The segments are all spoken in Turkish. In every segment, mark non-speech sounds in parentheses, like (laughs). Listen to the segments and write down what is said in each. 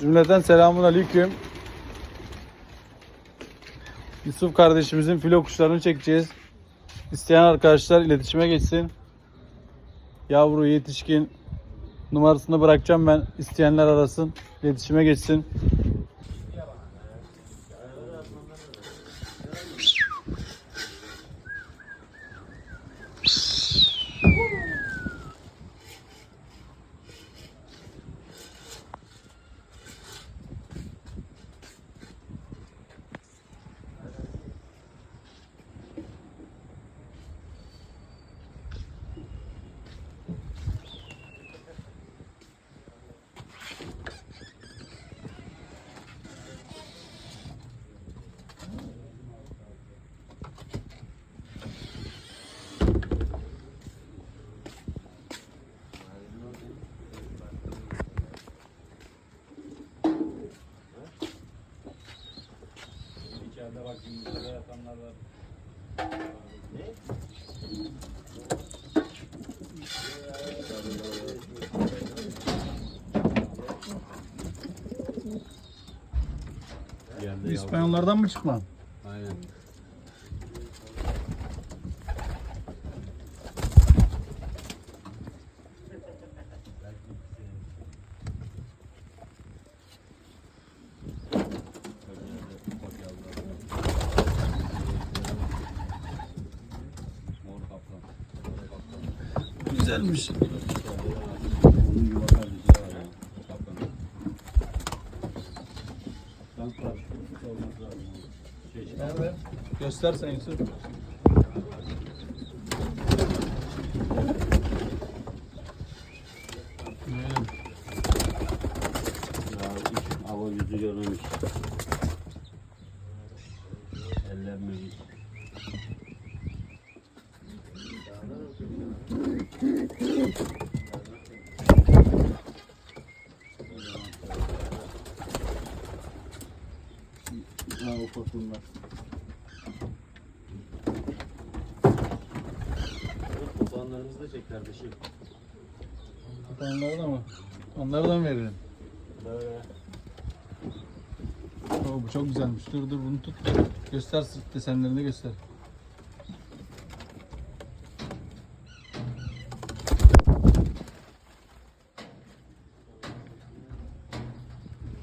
Cümleten selamun aleyküm. Yusuf kardeşimizin filo kuşlarını çekeceğiz. İsteyen arkadaşlar iletişime geçsin. Yavru, yetişkin numarasını bırakacağım ben. İsteyenler arasın. iletişime geçsin. Ben onlardan mı çıkmam? Aynen. Güzelmiş. Göstersen Yusuf. Hava yüzü görmemiş. Ellenmemiş. Ha, o kurtulmaz. Da çek kardeşim. Onları da mı? Onları da mı verelim? Böyle. Oo, bu çok güzelmiş. Dur dur bunu tut. Göster sırt desenlerini göster.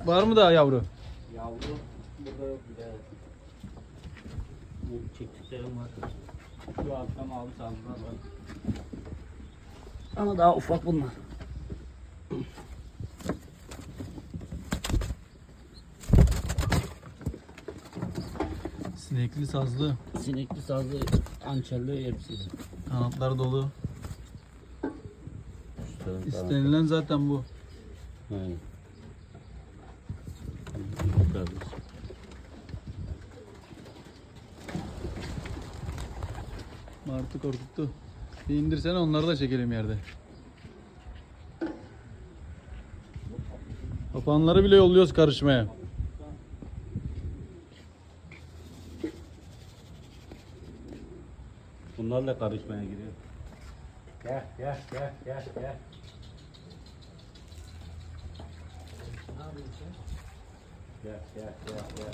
Var mı daha yavru? Yavru burada yok bir de. Bu çektiklerim var. Şu alttan abi sandılar var. Ama daha ufak bunlar. Sinekli sazlı. Sinekli sazlı ançerli hepsi. Kanatlar dolu. İstenilen zaten bu. Aynen. Martı korkuttu. Bir indirsene onları da çekelim yerde. Papağanları bile yolluyoruz karışmaya. Bunlarla karışmaya giriyor. Gel gel gel gel gel. Gel gel gel gel. Gel gel gel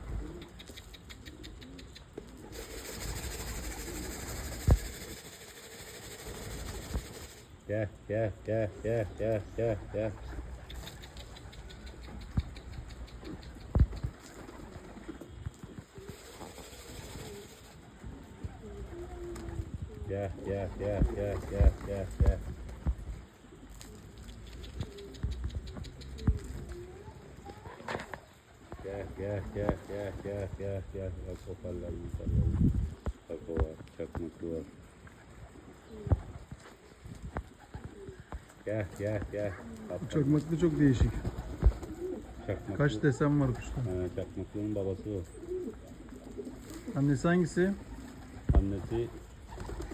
Gel gel gel gel gel. Gel gel gel gel gel gel gel. Gel gel gel gel gel gel gel. Bak hoparlör hoparlör. Bak o var. Çakmaklı var. Gel gel gel. Kaptan. Çakmaklı çok değişik. Çakmaklı. Kaç desen var kuşta. He, çakmaklının babası o. Annesi hangisi? Annesi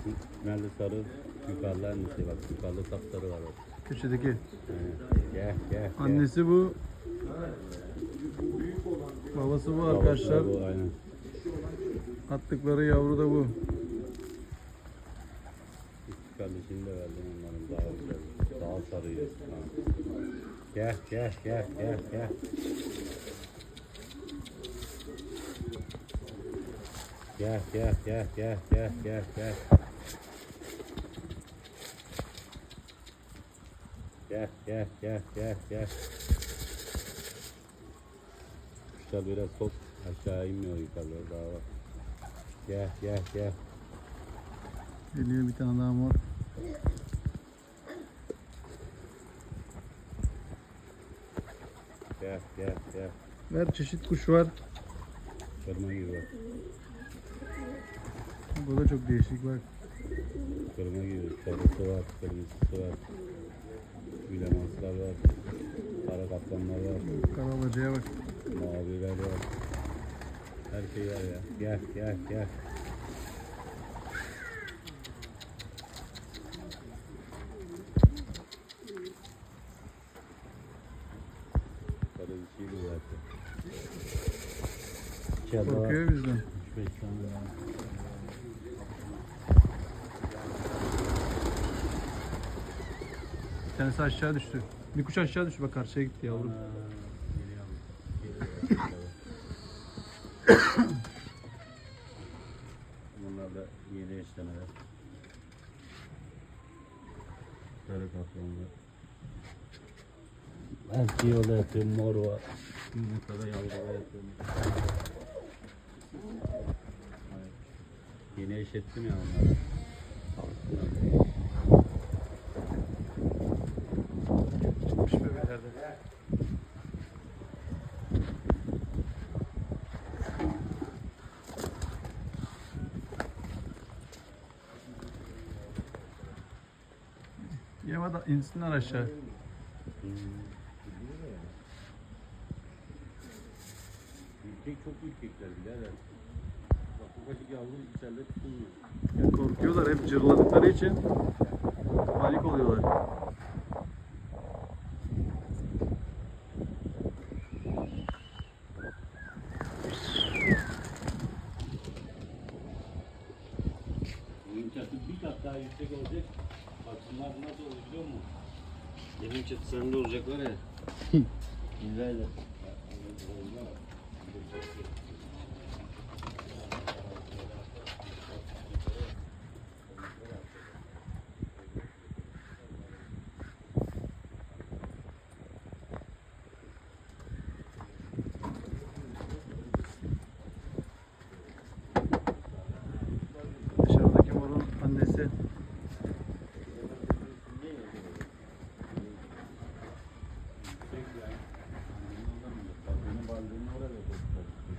şu nerede sarı yukarıda annesi bak yukarıda sapsarı var. bak. Köşedeki. Gel gel gel. Annesi bu. Babası bu Babası arkadaşlar. Bu, aynen. Attıkları yavru da bu. Kardeşini de verdim onların daha güzel. Sarıyor. Ha. Gel gel gel gel gel. Gel gel gel gel gel gel gel. Gel gel gel gel gel. Kuşlar biraz top aşağı inmiyor yukarıya daha var. Gel gel gel. Geliyor bir tane daha mor. Gel gel gel. Ver çeşit kuş var. Kırma gibi bak. Bu da çok değişik bak. Kırma gibi. Sarısı var, kırmızısı var. Bilemanslar var. Kara kaplanlar var. Karalacaya bak. Maviler var. Her şey var ya. Gel gel gel. Sarı bir şey bu zaten. İçeride var. Korkuyor bizden. 3-5 tane var. Bir tanesi aşağı düştü. Bir kuş aşağı düştü bak karşıya gitti yavrum. (coughs) Bunlar da yeni eşlemeler. Sarı kaplanlar. Erkeği yola yatıyorum, mor var. Yumurtada yavruda yatıyorum. Yeni eşettim ya onları. Çıkmış bebelerde. Yema da insinler aşağı. Ülkek çok ülkekler birader. Kaşık yavru içeride tutulmuyor. Korkuyorlar hep cırladıkları için panik oluyorlar. Bunun çatı bir kat daha yüksek olacak. Bak bunlar nasıl olur biliyor musun? Benim çatısında olacak var ya. (laughs) Güzel.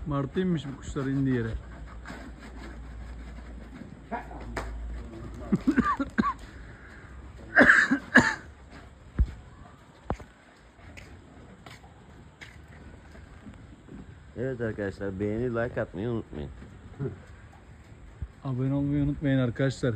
Martıymış bu kuşlar indi yere. Evet arkadaşlar beğeni like atmayı unutmayın. Abone olmayı unutmayın arkadaşlar.